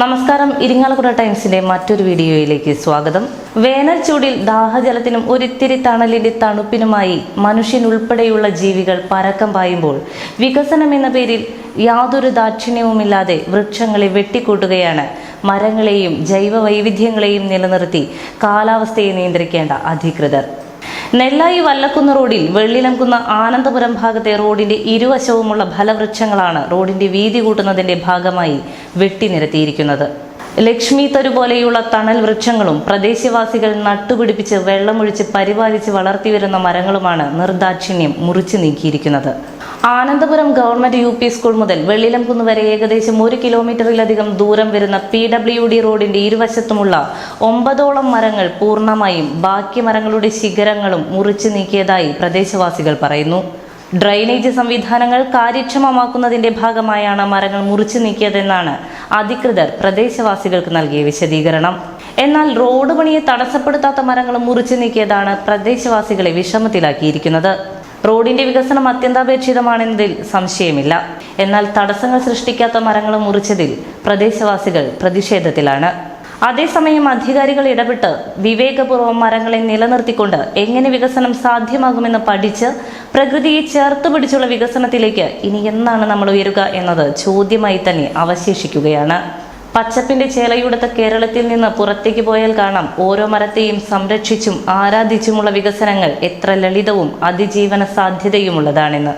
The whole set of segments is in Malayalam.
നമസ്കാരം. ഇരിങ്ങാലക്കുട ടൈംസിന്റെ മറ്റൊരു വീഡിയോയിലേക്ക് സ്വാഗതം. വേനൽ ചൂടിൽ ദാഹജലത്തിനും ഒരിത്തിരി തണലിന്റെ തണുപ്പിനുമായി മനുഷ്യൻ ഉൾപ്പെടെയുള്ള ജീവികൾ പരക്കം പായുമ്പോൾ വികസനം എന്ന പേരിൽ യാതൊരു ദാക്ഷിണ്യവുമില്ലാതെ വൃക്ഷങ്ങളെ വെട്ടിക്കൂട്ടുകയാണ്. മരങ്ങളെയും ജൈവ വൈവിധ്യങ്ങളെയും നിലനിർത്തി കാലാവസ്ഥയെ നിയന്ത്രിക്കേണ്ട അധികൃതർ. നെല്ലായി വല്ലക്കുന്ന് റോഡിൽ വെള്ളിലംകുന്ന ആനന്ദപുരം ഭാഗത്തെ റോഡിന്റെ ഇരുവശവുമുള്ള ഫലവൃക്ഷങ്ങളാണ് റോഡിന്റെ വീതി കൂട്ടുന്നതിന്റെ ഭാഗമായി വെട്ടിനിരത്തിയിരിക്കുന്നത്. ലക്ഷ്മി തരു പോലെയുള്ള തണൽ വൃക്ഷങ്ങളും പ്രദേശവാസികൾ നട്ടുപിടിപ്പിച്ച് വെള്ളമൊഴിച്ച് പരിപാലിച്ച് വളർത്തിവരുന്ന മരങ്ങളുമാണ് നിർദാക്ഷിണ്യം മുറിച്ചു നീക്കിയിരിക്കുന്നത്. Anandapuram government U P school മുതൽ വെള്ളിലംകുന്ന് വരെ ഏകദേശം ഒരു കിലോമീറ്ററിലധികം ദൂരം വരുന്ന പി ഡബ്ല്യു ഡി റോഡിന്റെ ഇരുവശത്തുമുള്ള ഒമ്പതോളം മരങ്ങൾ പൂർണമായും ബാക്കി മരങ്ങളുടെ ശിഖരങ്ങളും മുറിച്ചു നീക്കിയതായി പ്രദേശവാസികൾ പറയുന്നു. ഡ്രൈനേജ് സംവിധാനങ്ങൾ കാര്യക്ഷമമാക്കുന്നതിന്റെ ഭാഗമായാണ് മരങ്ങൾ മുറിച്ചു നീക്കിയതെന്നാണ് അധികൃതർ പ്രദേശവാസികൾക്ക് നൽകിയ വിശദീകരണം. എന്നാൽ റോഡ് പണിയെ തടസ്സപ്പെടുത്താത്ത മരങ്ങൾ മുറിച്ചു നീക്കിയതാണ് പ്രദേശവാസികളെ വിഷമത്തിലാക്കിയിരിക്കുന്നത്. റോഡിന്റെ വികസനം അത്യന്താപേക്ഷിതമാണെന്നതിൽ സംശയമില്ല. എന്നാൽ തടസ്സങ്ങൾ സൃഷ്ടിക്കാത്ത മരങ്ങൾ മുറിച്ചതിൽ പ്രദേശവാസികൾ പ്രതിഷേധത്തിലാണ്. അതേസമയം അധികാരികൾ ഇടപെട്ട് വിവേകപൂർവം മരങ്ങളെ നിലനിർത്തിക്കൊണ്ട് എങ്ങനെ വികസനം സാധ്യമാകുമെന്ന് പഠിച്ച് പ്രകൃതിയെ ചേർത്ത് പിടിച്ചുള്ള വികസനത്തിലേക്ക് ഇനി എന്നാണ് നമ്മൾ ഉയരുക എന്നത് ചോദ്യമായി തന്നെ അവശേഷിക്കുകയാണ്. പച്ചപ്പിന്റെ ചേലയുടുത്ത കേരളത്തിൽ നിന്ന് പുറത്തേക്ക് പോയാൽ കാണാം. ഓരോ മരത്തെയും സംരക്ഷിച്ചും ആരാധിച്ചുമുള്ള വികസനങ്ങൾ എത്ര ലളിതവും അതിജീവന സാധ്യതയുമുള്ളതാണെന്ന്.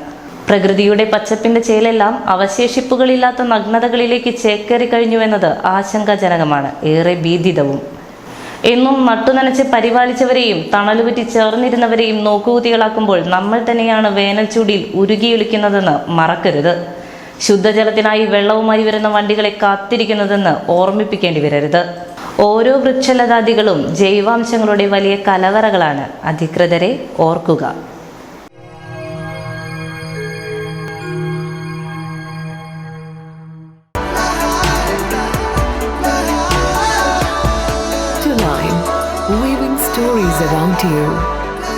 പ്രകൃതിയുടെ പച്ചപ്പിന്റെ ചേലെല്ലാം അവശേഷിപ്പുകളില്ലാത്ത നഗ്നതകളിലേക്ക് ചേക്കേറി കഴിഞ്ഞുവെന്നത് ആശങ്കാജനകമാണ്. ഏറെ ഭീതിതവും. എന്നും നട്ടുനനച്ച് പരിപാലിച്ചവരെയും തണലുപറ്റി ചേർന്നിരുന്നവരെയും നോക്കുകുത്തികളാക്കുമ്പോൾ നമ്മൾ തന്നെയാണ് വേനൽ ചൂടിൽ ഉരുകിയൊലിക്കുന്നതെന്ന് മറക്കരുത്. ശുദ്ധജലത്തിനായി വെള്ളവുമായി വരുന്ന വണ്ടികളെ കാത്തിരിക്കുന്നതെന്ന് ഓർമ്മിപ്പിക്കേണ്ടി വരരുത്. ഓരോ വൃക്ഷലതാദികളും ജൈവാംശങ്ങളുടെ വലിയ കലവറകളാണ്. അധികൃതരെ ഓർക്കുക.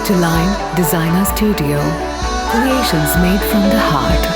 To Line Designer Studio, creations made from the heart.